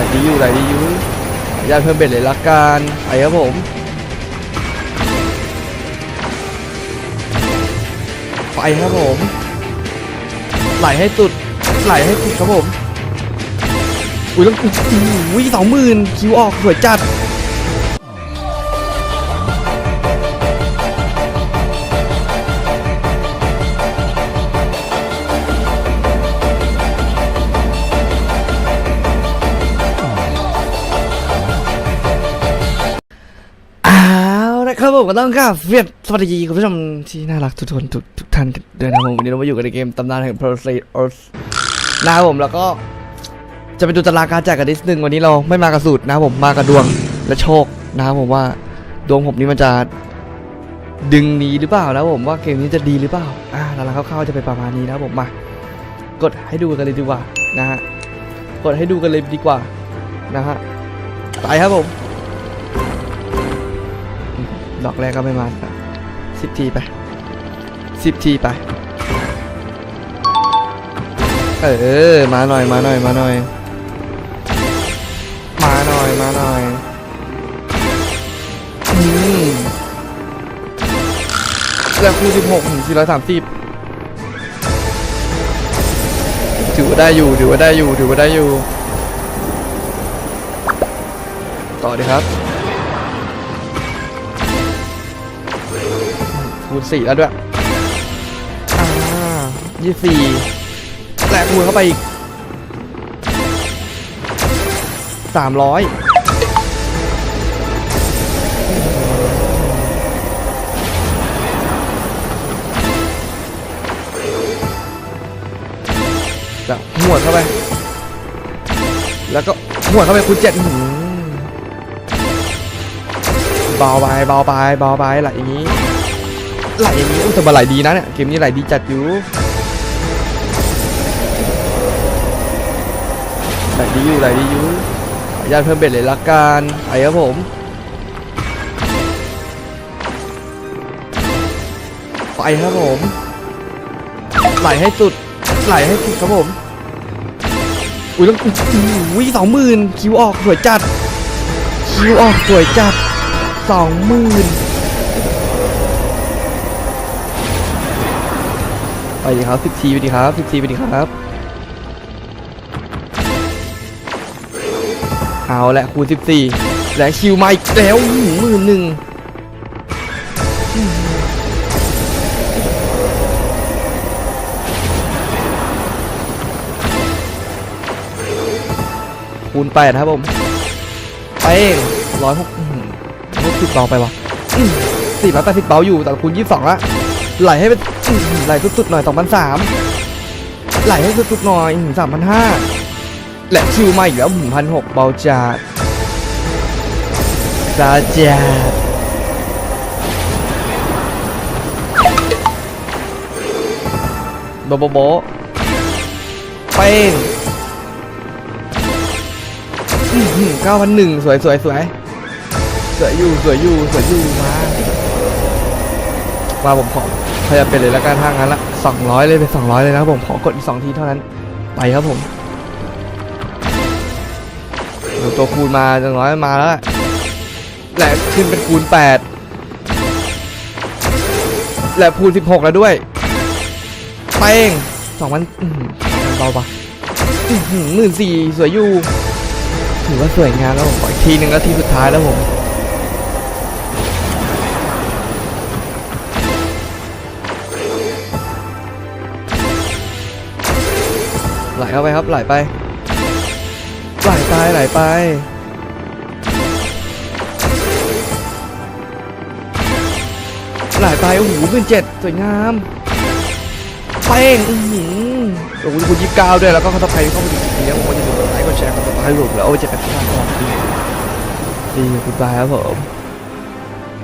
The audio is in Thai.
ไหลดีอยู่ไหนดีอยู่ยาเพิ่มเบ็ดเลยละกันไปครับผมไปครับผม ไหลให้สุด ไหลให้สุดครับผม อุ้ยแล้วอุ้ยสองหมื่นคิวออกสวยจัด นะครับผมก็ต้องกราบเวียดสวัสดีคุณผู้ชมที่น่ารักทุกคนทุกทุกท่านกันด้วยนะครับผมวันนี้เรามาอยู่กันในเกมตำนานแห่ง p r o s e u s นะครับผมแล้วก็จะไปดูตารางการแจกกันนิดนึงวันนี้เราไม่มากับสูตรนะครับผมมากับดวงและโชคนะครับผมว่าดวงผมนี้มันจะดึงดีหรือเปล่านะผมว่าเกมนี้จะดีหรือเปล่าอ่าตารางคร่าวๆจะเป็นประมาณนี้นะครับผมมากดให้ดูกันเลยดีกว่านะฮะกดให้ดูกันเลยดีกว่านะฮะไปครับผม ดอกแรกก็ไม่มาสิบทีไปสิบทีไป เออ มาหน่อย มาหน่อย มาหน่อย มาหน่อย มาหน่อยอืมแล้วคูสิบหกถึงสี่ร้อยสามสิบถือว่าได้อยู่ ถือว่าได้อยู่ ถือว่าได้อยู่ ต่อดีครับ คูณสี่แล้วด้วยอ่ายี่สี่แหลกคูณเข้าไปอีกสามร้อยแล้วหัวดเข้าไป แล้วก็หัวดเข้าไปคูณเจ็ดหืมเบาไปเบาไปเบาไปไหลอย่างนี้ ไหลอย่างนี้อุ้ยแต่มาไหลดีนะเนี่ยเกมนี้ไหลดีจัดอยู่ไหลดีอยู่ไหลดีอยู่ขออนุญาตเพิ่มเบ็ดเลยละกันไปครับผมไปครับผมไหลให้สุดไหลให้สุดครับผมอุ้ยแล้วอุ้ยสองหมื่นคิวออกสวยจัดคิวออกสวยจัดสองหมื่น ไปดีครับสิบทีไปดีครับสิบทีไปดีครับ เอาละคูณสิบสี่และคิวมาอีกแล้วหมื่นหนึ่งคูณแปดครับผมไปเองร้อยหกหกสิบเบาไปวะสี่ร้อยแปดสิบเบาอยู่แต่คูณยี่สิบสองละไหลให้เป็น ไหลสุดๆหน่อย2 0 0ไหลให้สุดๆหน่อย3 5 0 0และคิวมาอีกแล้วพันหกเบาจัดจาจัดโบโบโบเป้งเก้าพันหนึ่งสวยสวยสวยสวยอยู่สวยอยู่สวยอยู่มาว่าผมขอ พยายามเป็นเลยแล้วกันถ้างั้นละ200 เลยเป็น200 เลยนะครับผมขอกดอีก2ทีเท่านั้นไปครับผมดูตัวคูณมาจังร้อยมาแล้วแหละขึ้นเป็นคูณ 8 และคูณ 16 แล้วด้วยเป้ง2อื้อหือเบาปะหมื่นสี่สวยอยู่ ถือว่าสวยงามแล้วผมออีกทีหนึ่งแล้วทีสุดท้ายแล้วผม ไหลเข้าไปครับไหลไปไหลไปไหลไปไหลไปโอ้โหหมื่นเจ็ดสวยงามเป้งอือหือโอ้โหคุณยี่สิบเก้าด้วยแล้วก็ขอทักใครเข้ามาดูคลิปนี้นะผมก็จะดูไลค์กดแชร์กดติดตามให้ผมแล้วเอาไว้เจอกันที่หน้าตอนที่ดีคุณบายครับผม